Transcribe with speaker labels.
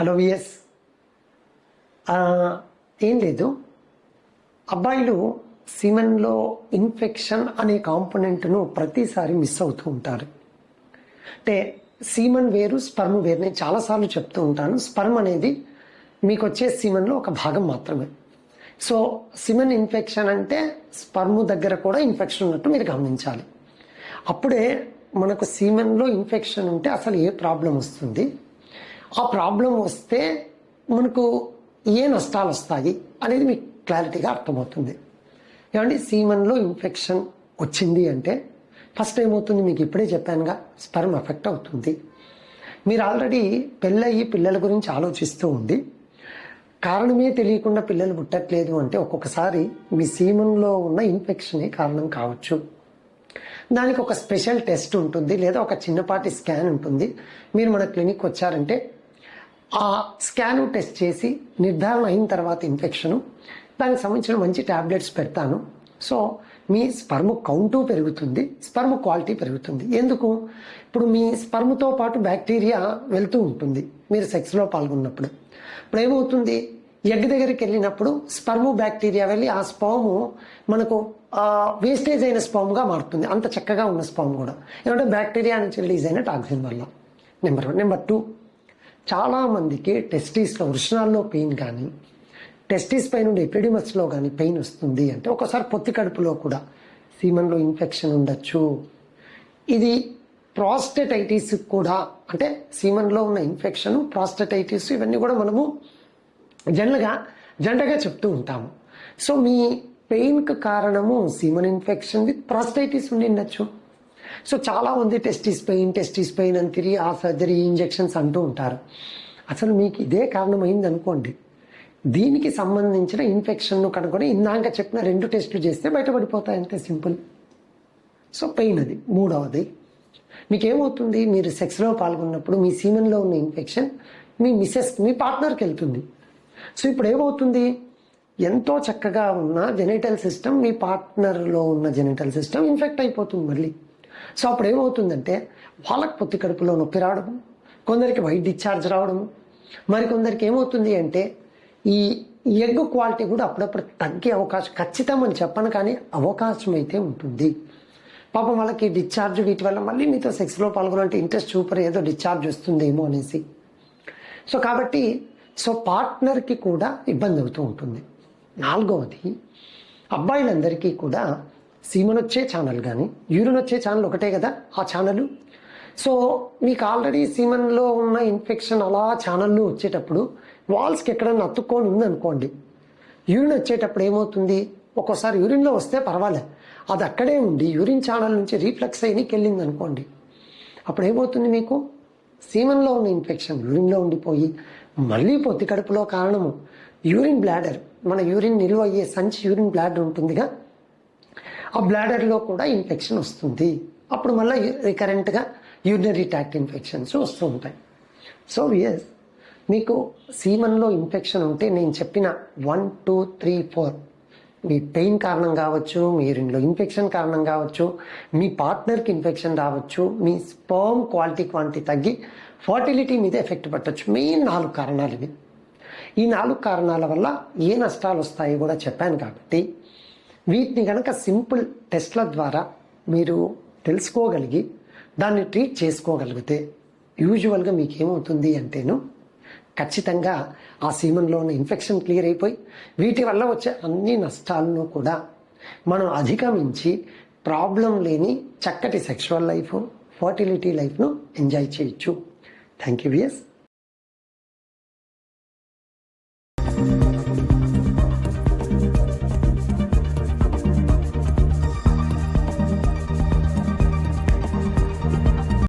Speaker 1: Hello VS. ఏం లేదు. అబ్బాయిలు సిమెన్లో ఇన్ఫెక్షన్ అనే కాంపోనెంట్ను ప్రతిసారి మిస్ అవుతూ ఉంటారు. అంటే సీమన్ వేరు స్పర్మ్ వేరు నేను చాలాసార్లు చెప్తూ ఉంటాను. స్పర్మ్ అనేది మీకు వచ్చే సిమెన్లో ఒక భాగం మాత్రమే. సో సిమెన్ ఇన్ఫెక్షన్ అంటే స్పర్మ్ దగ్గర కూడా ఇన్ఫెక్షన్ ఉన్నట్టు మీరు గమనించాలి. అప్పుడే మనకు సీమెన్లో ఇన్ఫెక్షన్ ఉంటే అసలు ఏ ప్రాబ్లం వస్తుంది? ఆ ప్రాబ్లం వస్తే మనకు ఏ నష్టాలు వస్తాయి అనేది మీకు క్లారిటీగా అర్థమవుతుంది. ఏమండి సీమన్లో ఇన్ఫెక్షన్ వచ్చింది అంటే ఫస్ట్ ఏమవుతుంది? మీకు ఇప్పుడే చెప్పానుగా స్పర్మ్ ఎఫెక్ట్ అవుతుంది. మీరు ఆల్రెడీ పెళ్ళయ్యి పిల్లల గురించి ఆలోచిస్తూ ఉండి కారణమే తెలియకుండా పిల్లలు పుట్టట్లేదు అంటే ఒక్కొక్కసారి మీ సీమన్లో ఉన్న ఇన్ఫెక్షనే కారణం కావచ్చు. దానికి ఒక స్పెషల్ టెస్ట్ ఉంటుంది లేదా ఒక చిన్నపాటి స్కాన్ ఉంటుంది. మీరు మన క్లినిక్ వచ్చారంటే ఆ స్కాను టెస్ట్ చేసి నిర్ధారణ అయిన తర్వాత ఇన్ఫెక్షను దానికి సంబంధించిన మంచి ట్యాబ్లెట్స్ పెడతాను. సో మీ స్పర్మ్ కౌంటు పెరుగుతుంది స్పర్మ్ క్వాలిటీ పెరుగుతుంది. ఎందుకు? ఇప్పుడు మీ స్పర్మ్తో పాటు బ్యాక్టీరియా వెళ్తూ ఉంటుంది మీరు సెక్స్లో పాల్గొన్నప్పుడు. ఇప్పుడు ఏమవుతుంది? ఎగ్ దగ్గరికి వెళ్ళినప్పుడు స్పర్మ్ బ్యాక్టీరియా వెళ్ళి ఆ స్పాము మనకు వేస్టేజ్ అయిన స్పామ్గా మారుతుంది. అంత చక్కగా ఉన్న స్పామ్ కూడా. ఎందుకంటే బ్యాక్టీరియా నుంచి రిలీజ్ అయిన టాక్సిన్ వల్ల. నెంబర్ వన్ నెంబర్ టూ చాలామందికి టెస్టీస్లో వృషణాల్లో పెయిన్ కానీ టెస్టీస్ పై నుండి ఎపిడిమస్లో కానీ పెయిన్ వస్తుంది అంటే ఒకసారి పొత్తి కడుపులో కూడా సీమన్లో ఇన్ఫెక్షన్ ఉండొచ్చు. ఇది ప్రాస్టెటైటిస్ కూడా అంటే సీమన్లో ఉన్న ఇన్ఫెక్షన్ ప్రాస్టెటైటిస్ ఇవన్నీ కూడా మనము జనరల్గా జనరల్గా చెప్తూ ఉంటాము. సో మీ పెయిన్కి కారణము సీమన్ ఇన్ఫెక్షన్ విత్ ప్రాస్టైటిస్ ఉండి ఉండొచ్చు. సో చాలా మంది టెస్టిస్ పెయిన్ టెస్టిస్ పెయిన్ అని తిరిగి ఆ సర్జరీ ఇంజెక్షన్స్ అంటూ ఉంటారు. అసలు మీకు ఇదే కారణమైంది అనుకోండి. దీనికి సంబంధించిన ఇన్ఫెక్షన్ను కనుక్కొని ఇందాక చెప్పిన రెండు టెస్టులు చేస్తే బయటపడిపోతాయి. అంతే సింపుల్. సో పెయిన్ అది మూడవది. మీకేమవుతుంది? మీరు సెక్స్లో పాల్గొన్నప్పుడు మీ సీమెన్లో ఉన్న ఇన్ఫెక్షన్ మీ మిస్సెస్ మీ పార్ట్నర్కి వెళ్తుంది. సో ఇప్పుడు ఏమవుతుంది? ఎంతో చక్కగా ఉన్న జెనిటల్ సిస్టమ్ మీ పార్ట్నర్లో ఉన్న జెనిటల్ సిస్టమ్ ఇన్ఫెక్ట్ అయిపోతుంది మళ్ళీ. సో అప్పుడు ఏమవుతుందంటే వాళ్ళకి పొత్తి కడుపులో నొప్పి రావడం కొందరికి వైట్ డిశ్చార్జ్ రావడం మరి కొందరికి ఏమవుతుంది అంటే ఈ ఎగ్ క్వాలిటీ కూడా అప్పుడప్పుడు తగ్గే అవకాశం ఖచ్చితం అని చెప్పను కానీ అవకాశం అయితే ఉంటుంది. పాపం వాళ్ళకి డిశ్చార్జ్ వీటి వల్ల మళ్ళీ మీతో సెక్స్లో పాల్గొనాలంటే ఇంట్రెస్ట్ చూపర్ ఏదో డిశ్చార్జ్ వస్తుందేమో అనేసి. సో కాబట్టి సో పార్ట్నర్కి కూడా ఇబ్బంది అవుతూ ఉంటుంది. నాలుగవది అబ్బాయిలందరికీ కూడా సీమనొచ్చే ఛానల్ కానీ యూరిన్ వచ్చే ఛానల్ ఒకటే కదా ఆ ఛానల్ సో మీకు ఆల్రెడీ సీమన్లో ఉన్న ఇన్ఫెక్షన్ అలా ఛానల్లో వచ్చేటప్పుడు వాల్స్కి ఎక్కడన్నా అతుక్కొని ఉందనుకోండి యూరిన్ వచ్చేటప్పుడు ఏమవుతుంది? ఒక్కోసారి యూరిన్లో వస్తే పర్వాలే. అది అక్కడే ఉండి యూరిన్ ఛానల్ నుంచి రీఫ్లెక్స్ అయినకి వెళ్ళింది అనుకోండి అప్పుడు ఏమవుతుంది మీకు? సీమన్లో ఉన్న ఇన్ఫెక్షన్ యూరిన్లో ఉండిపోయి మళ్ళీ పొత్తి కడుపులో కారణము యూరిన్ బ్లాడర్ మన యూరిన్ నిల్వ అయ్యే సంచి యూరిన్ బ్లాడర్ ఉంటుందిగా. ఆ బ్లాడర్లో కూడా ఇన్ఫెక్షన్ వస్తుంది. అప్పుడు మళ్ళీ రికరెంట్గా యూరినరీ ట్యాక్ట్ ఇన్ఫెక్షన్స్ వస్తూ ఉంటాయి. సో ఎస్ మీకు సీమన్లో ఇన్ఫెక్షన్ ఉంటే నేను చెప్పిన వన్ టూ త్రీ ఫోర్ మీ పెయిన్ కారణం కావచ్చు మీ యూరిన్లో ఇన్ఫెక్షన్ కారణం కావచ్చు మీ పార్ట్నర్కి ఇన్ఫెక్షన్ రావచ్చు మీ స్పర్మ్ క్వాలిటీ క్వాంటిటీ తగ్గి ఫర్టిలిటీ మీద ఎఫెక్ట్ పట్టచ్చు. మెయిన్ నాలుగు కారణాలు ఇవి. ఈ నాలుగు కారణాల వల్ల ఏ నష్టాలు వస్తాయో కూడా చెప్పాను కాబట్టి వీటిని కనుక సింపుల్ టెస్ట్ల ద్వారా మీరు తెలుసుకోగలిగి దాన్ని ట్రీట్ చేసుకోగలిగితే యూజువల్గా మీకు ఏమవుతుంది అంటేను ఖచ్చితంగా ఆ సీమంలో ఉన్న ఇన్ఫెక్షన్ క్లియర్ అయిపోయి వీటి వల్ల వచ్చే అన్ని నష్టాలను కూడా మనం అధిగమించి ప్రాబ్లం లేని చక్కటి సెక్షువల్ లైఫ్ ఫర్టిలిటీ లైఫ్ను ఎంజాయ్ చేయొచ్చు. Thank you VS